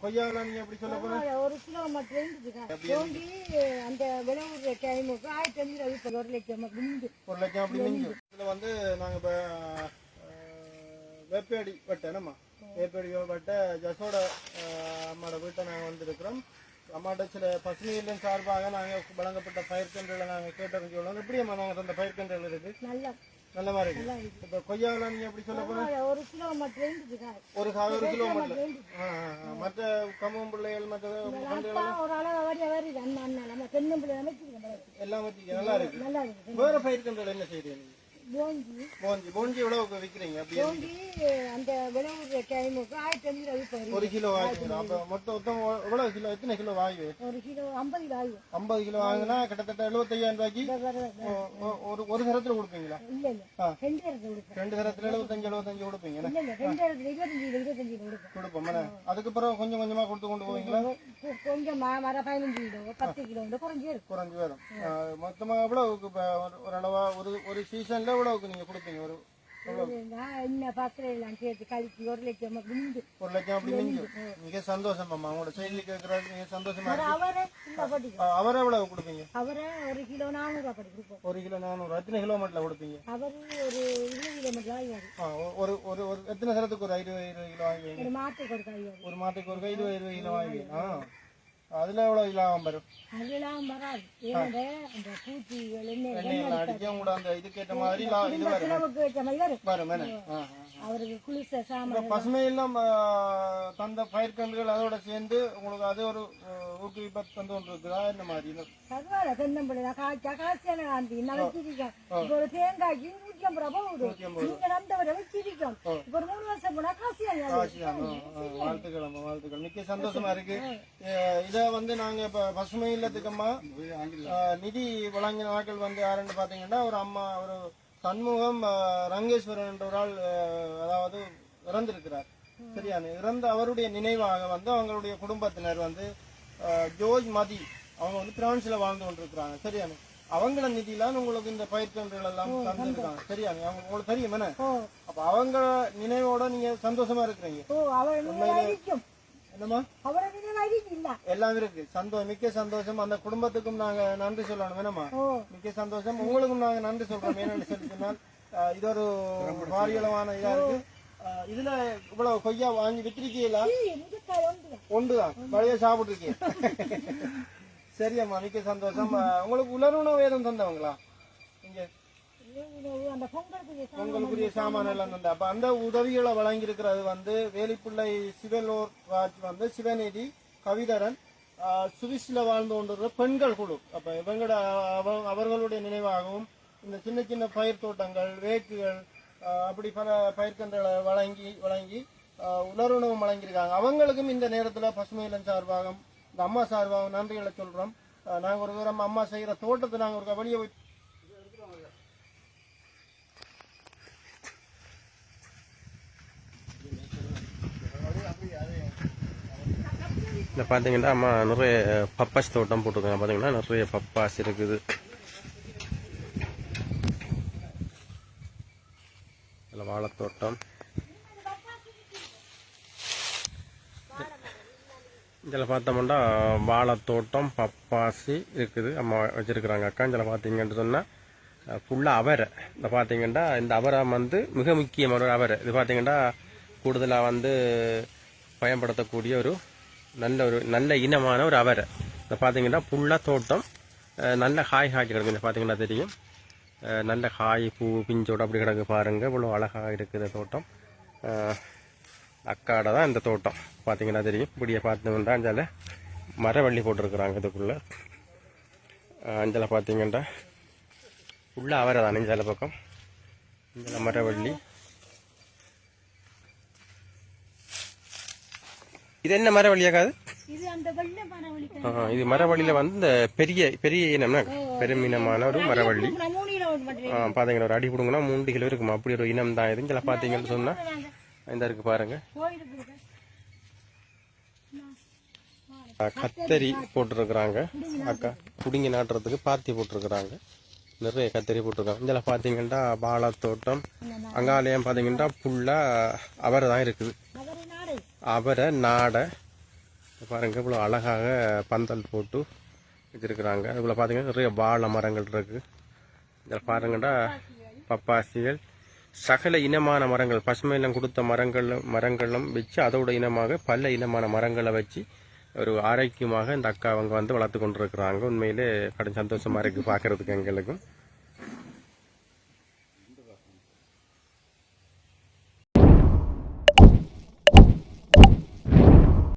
கொய்யாலாம் நீங்க எப்படி சொல்ல போனா பரவாயில்ல, ஒரு கிலோ மட்டும் இருந்துச்சுக்கா தோண்டி அந்த விளவுற டைமுக்கு ஆயிரத்தி அஞ்சு இப்போ ஒரு லட்சம் விந்து ஒரு லட்சம் அப்படி மிஞ்சும் இதுல வந்து நாங்க இப்ப வேப்பேடி வட்டை நம்ம வேப்பேடி வட்டை ஜசோட அம்மாவோட வீட்டை நாங்க வந்திருக்கிறோம். அம்மாட்ட சில பசுமை இல்லம் சார்பாக நாங்க வழங்கப்பட்ட பயிர் கன்றுகளை நாங்க கேட்டறிஞ்சுள்ளோம் எப்படி அம்மா நாங்க தந்த பயிர் கன்றுகள் இருக்கு? நல்லா நல்ல மாதிரி இருக்கு? இப்ப கொய்யாலாம் நீங்க எப்படி சொல்ல போனா பரவாயில்ல, ஒரு கிலோ மட்டும் ஒரு ஒரு கிலோ மட்டும். மற்ற கம்பம் பிள்ளைகள் மற்ற ஒரு அளவு வரி அண்ணா நம்ம தென்னம்பிள்ளை அமைச்சிருக்கோம் எல்லாம் வச்சு நல்லா இருக்கு. நல்லா இருக்கு. வேற என்ன செய்றீங்க நீங்க? போஞ்சி. போஞ்சி. போஞ்சி எவ்வளவு விற்கிறீங்க அப்படி அந்த விளவுற ஒரு கிலோ அப்ப மொத்தம் மொத்தம் எவ்வளவு கிலோ? எத்தனை கிலோ வாங்கி ஒரு கிலோ ஐம்பது கிலோ ஆகும். ஐம்பது கிலோ வாங்கினா கிட்டத்தட்ட எழுபத்தையாயிரம் ரூபாய்க்கு ஒரு ஒரு தரத்துல கொடுப்பீங்களா? இல்ல இல்ல. ஆ. ரெண்டு இடத்துல கொடுப்போம் ரெண்டு தரத்துல எழுபத்தஞ்சு எழுபத்தஞ்சு கொடுப்பீங்க ரெண்டு இடத்துல இருபத்தஞ்சு இருபத்தஞ்சு கொடுப்போம்? அதுக்கு பிறகு கொஞ்சம் கொஞ்சமா கொடுத்து கொண்டு போவீங்களா? கொஞ்சம் மர பதினஞ்சு கிலோ பத்து கிலோ குறைஞ்சே இருக்கும். குறைஞ்சு வரும். ஆ, மொத்தமா எவ்வளவுக்கு இப்ப ஒரு- ஒரு அளவா? ஒரு ஒரு சீசன்ல எவ்வளவுக்கு நீங்க கொடுப்பீங்க? ஒரு என்ன பத்திரம் எல்லாம் சேர்த்து கழிச்சு ஒரு லட்சம் விந்து ஒரு லட்சம் அப்படி மிக சந்தோஷம் அம்மா உங்களோட மிக அவரை அவரை எவ்வளவு கொடுப்பீங்க? அவரை ஒரு கிலோ கொடுப்போம். ஒரு கிலோ நானூறு. எத்தனை கிலோமீட்டர்ல கொடுப்பீங்க? அவர் ஒரு இருபது கிலோமீட்டர் ஒரு ஒரு ஒரு எத்தனை தரத்துக்கு ஒரு இருபது இருபது கிலோ வாங்குவீங்க? ஒரு மாட்டு கொடுக்க ஆகியாது ஒரு மாட்டுக்கு ஒரு இருபது இருபது கிலோ வாங்குவீங்க. ஆ. அதுல எவ்வளவு லாபம் வரும்? அதெல்லாம் வராது. ஏன்னா அந்த அடிச்சு கூட அந்த இதுக்கேற்ற மாதிரி லா- இது வரும். செலவுக்கு வச்ச மாதிரி வரும். வரும் என்ன? ஆ, ஆ. அவருக்கு குளிச இப்ப சாமான் பசுமை எல்லாம். ஆ, தந்த பயிர்கன்றுகள் அதோட சேர்ந்து உங்களுக்கு அது ஒரு ஊக்குவிப்பை தந்து என்ன மாதிரி? பரவாயில்ல தென்னம்பிள்ளை காய்ச்சா காய்ச்சல காந்தி நான் வச்சிருக்கேன் இப்போ ஒரு தேங்காய்க்கு நூற்றி ஐம்பது ரூபா போகுது நீங்க நந்தவரை வச்சிருக்கோம் இப்போ ஒரு மூணு வருஷம் போனா காசு சந்தோஷமா இருக்கு. இத வந்து நாங்க இப்ப பசுமை இல்லத்துக்கம்மா நிதி வழங்கின நாட்கள் வந்து யாருன்னு பாத்தீங்கன்னா ஒரு அம்மா ஒரு சண்முகம் ரங்கேஸ்வரன் என்ற ஒரு ஆள் அதாவது இறந்திருக்கிறார். சரியான இறந்த அவருடைய நினைவாக வந்து அவங்களுடைய குடும்பத்தினர் வந்து ஆ, ஜோர்ஜ் மதி அவங்க வந்து பிரான்ஸ்ல வாழ்ந்து கொண்டிருக்கிறாங்க. சரியான அவங்கள நிதியில உங்களுக்கு இந்த பயிர்க்கன்றுகள் எல்லாம் தந்திருக்காங்க. சரியாங்க அவங்க உங்களுக்கு தெரியும் என்ன அப்ப அவங்க நினைவோட நீங்க சந்தோஷமா இருக்கிறீங்க. என்னம்மா? அவரை நினைவாയിരിக்கும் இல்ல. எல்லாம் இருக்கு. சந்தோஷம் மிக்க சந்தோஷம். அந்த குடும்பத்துக்கும் நாங்க நன்றி சொல்லணும். ஓ. மிக்க சந்தோஷம். உங்களுக்கும் நாங்க நன்றி சொல்றோம். என்னன்னு சொல்லி சொன்னால் இது ஒரு பாரியளவான இதா இருக்கு. இதுல இவ்வளவு கொய்யா வாங்கி வித்திருக்கீங்களா? ஒன்றுதான். பழைய சாப்பிட்டுருக்கீங்க. சரியம்மா மிக்க சந்தோஷம். உங்களுக்கு உலருணவு ஏதும் தந்தவங்களா? இங்க உங்களுக்குரிய சாமான எல்லாம் தந்தா. அப்ப அந்த உதவிகளை வழங்கி இருக்கிறது வந்து வேலிப்பிள்ளை சிவலோர் ராஜ் வந்து சிவநிதி கவிதரன் ஆஹ், சுவிஸ்ல வாழ்ந்து கொண்டிருக்கிற பெண்கள் குழு. அப்ப இவங்களோட அவர்களுடைய நினைவாகவும் இந்த சின்ன சின்ன பயிர் தோட்டங்கள் வேக்குகள் அப்படி பல பயிர்கன்றுகளை வழங்கி வழங்கி ஆஹ், வழங்கியிருக்காங்க. அவங்களுக்கும் இந்த நேரத்தில் பசுமை சார்பாகவும் இந்த அம்மா சார்பாகவும் நன்றிகளை சொல்றோம். நாங்கள் ஒரு தூரம் அம்மா செய்கிற தோட்டத்தை நாங்கள் ஒரு வெளியே போய் இந்த பார்த்தீங்கன்னா அம்மா நிறைய பப்பாஸ் தோட்டம் போட்டிருக்காங்க. பார்த்தீங்கன்னா நிறைய பப்பாஸ் இருக்குது. இதில் வாழைத்தோட்டம். இதில் பார்த்தோம்னா வாழைத்தோட்டம் பப்பாசி இருக்குது. அம்மா வச்சுருக்குறாங்க அக்கா. இதில் பார்த்தீங்கன்னு சொன்னால் ஃபுல்லாக அவரை. இந்த பார்த்தீங்கன்னா இந்த அவரை வந்து மிக முக்கியமான ஒரு அவரை. இது பார்த்தீங்கன்னா கூடுதலாக வந்து பயன்படுத்தக்கூடிய ஒரு நல்ல ஒரு நல்ல இனமான ஒரு அவரை. இந்த பார்த்தீங்கன்னா ஃபுல்லாக தோட்டம் நல்ல காய் காய்ச்சி கிடக்கு. இந்த பார்த்தீங்கன்னா தெரியும். நல்ல காய் பூ பிஞ்சோட அப்படி கிடக்கு பாருங்க. இவ்வளோ அழகாக இருக்குது இந்த தோட்டம். அக்காடை அக்காட தான் இந்த தோட்டம். பார்த்தீங்கன்னா தெரியும். இப்படியே பார்த்தோம்னா அஞ்சால மரவள்ளி போட்டிருக்குறாங்க இதுக்குள்ளே. அஞ்சலை அஞ்சால பார்த்தீங்கன்னா உள்ள அவரை தான் அஞ்சால பக்கம். இந்த மரவள்ளி. இது என்ன மரவள்ளியாக்காது இது மரவள்ளியில் வந்து இந்த பெரிய பெரிய இனம்னா பெருமினமான ஒரு மரவள்ளி. பாத்தீங்கன்னா ஒரு அடி பிடுங்கினா மூன்று கிலோ இருக்குமா. அப்படி ஒரு இனம் தான் இது. இதில் பார்த்தீங்கன்னு சொன்னா இந்த இருக்கு பாருங்க. கத்தரி போட்டிருக்கிறாங்க. அக்கா புடுங்கி நாட்டுறதுக்கு பாத்தி போட்டிருக்கிறாங்க. நிறைய கத்தரி போட்டிருக்காங்க. இதில் பார்த்தீங்கன்னா வாழைத்தோட்டம் அங்காலயம் பார்த்தீங்கன்னா ஃபுல்லாக அவரை தான் இருக்குது. அவரை நாடை பாருங்கள் இவ்வளோ அழகாக பந்தல் போட்டு வச்சுருக்குறாங்க. இவ்வளோ பார்த்தீங்கன்னா நிறைய வாழை மரங்கள் இருக்குது இதில் பாருங்கடா பப்பாசிகள். சகல இனமான மரங்கள் பசுமையிலம் கொடுத்த மரங்கள் மரங்களும் வச்சு அதோட இனமாக பல இனமான மரங்களை வச்சு ஒரு ஆரோக்கியமாக இந்த அக்கா அவங்க வந்து வளர்த்து கொண்டிருக்கிறாங்க. உண்மையிலே கடும் சந்தோஷமாக இருக்குது பார்க்கறதுக்கு எங்களுக்கும்.